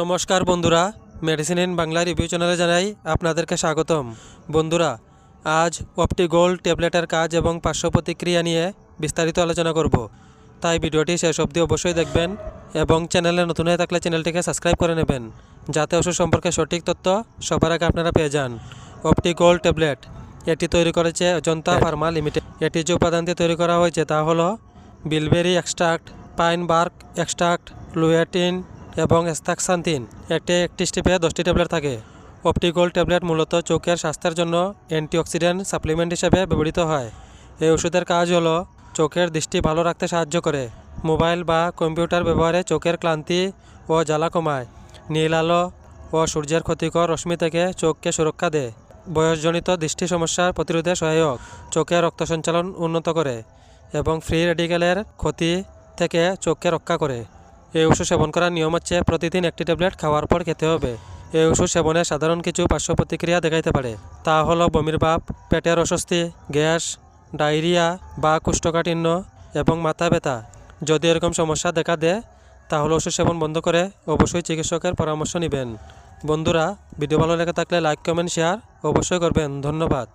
নমস্কার বন্ধুরা medicine in Bangla review চ্যানেলে জানাই আপনাদেরকে স্বাগতম। বন্ধুরা, আজ অপটি গোল্ড ট্যাবলেটের কাজ এবং পার্শ্ব প্রতিক্রিয়া নিয়ে বিস্তারিত আলোচনা করব। তাই ভিডিওটি শেষ অবধি অবশ্যই দেখবেন এবং চ্যানেলে নতুন হয়ে থাকলে চ্যানেলটিকে সাবস্ক্রাইব করে নেবেন, যাতে ওষুধ সম্পর্কে সঠিক তথ্য সবার আগে আপনারা পেয়ে যান। অপটি গোল্ড ট্যাবলেট এটি তৈরি করেছে অজন্তা ফার্মা লিমিটেড। এটি যে উপাদান দিয়ে তৈরি করা হয়েছে তা হলো bilberry extract pine bark extract lutein এবং স্থাকসান্তিন, একটি একটি স্টিপে দশটি ট্যাবলেট থাকে। অপটিকল ট্যাবলেট মূলত চোখের স্বাস্থ্যের জন্য অ্যান্টিঅক্সিডেন্ট সাপ্লিমেন্ট হিসেবে ব্যবহৃত হয়। এই ওষুধের কাজ হলো চোখের দৃষ্টি ভালো রাখতে সাহায্য করে। মোবাইল বা কম্পিউটার ব্যবহারে চোখের ক্লান্তি ও জ্বালা কমায়। নীল আলো ও সূর্যের ক্ষতিকর রশ্মি থেকে চোখকে সুরক্ষা দেয়। বয়সজনিত দৃষ্টি সমস্যার প্রতিরোধে সহায়ক। চোখের রক্ত সঞ্চালন উন্নত করে এবং ফ্রি রেডিকেলের ক্ষতি থেকে চোখকে রক্ষা করে। এই ওষুধ সেবন করার নিয়ম হচ্ছে প্রতিদিন একটি ট্যাবলেট খাওয়ার পর খেতে হবে। এই ওষুধ সেবনে সাধারণ কিছু পার্শ্ব প্রতিক্রিয়া দেখাইতে পারে। তা হলো বমির ভাব, পেটের অস্বস্তি, গ্যাস, ডায়রিয়া বা কোষ্ঠকাঠিন্য এবং মাথা ব্যথা। যদি এরকম সমস্যা দেখা দেয়, তাহলে ওষুধ সেবন বন্ধ করে অবশ্যই চিকিৎসকের পরামর্শ নেবেন। বন্ধুরা, ভিডিও ভালো লেগে থাকলে লাইক, কমেন্ট, শেয়ার অবশ্যই করবেন। ধন্যবাদ।